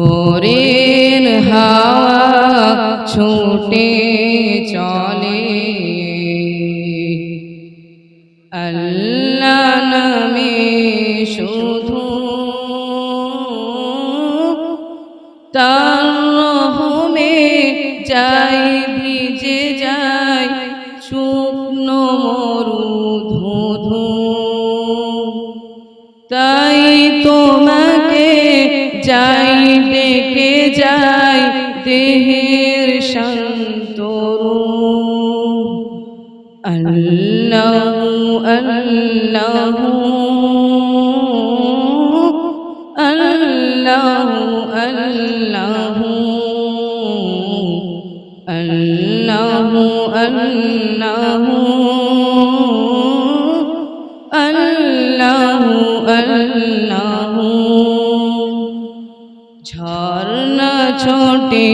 ভোরের হাওয়া ছুটে চলে। আল্লাহ নামে শুধু তার রহমে যাই, ভিজে যাই, শুকনো মরু ধুধু। তাই তোমাকে যায় দেহের শান্ত আল্লাহ আল্লাহ আল্লাহ আল্লাহ আল্লাহ আল্লাহ الله الله ঝর্ণা ছোটে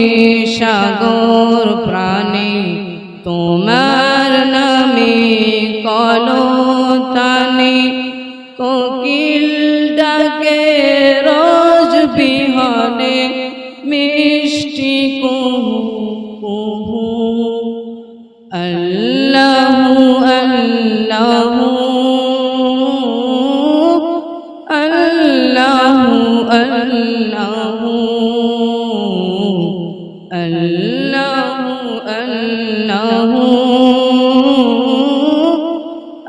সাগর প্রাণী তোমার নামে কলতানে আল্লাহ আল্লাহ আল্লাহ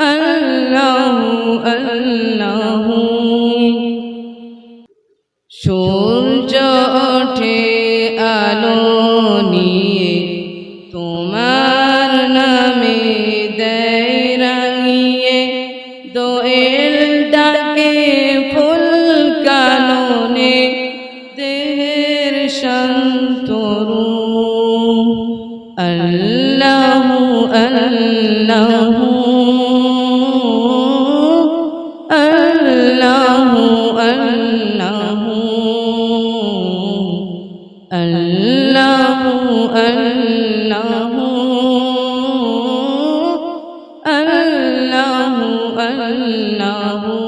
আল্লাহ আল্লাহ সূর্য ওঠে আলো দোয়েল ডাকে تروه أنه أنه أنه أنه أنه أنه أنه أنه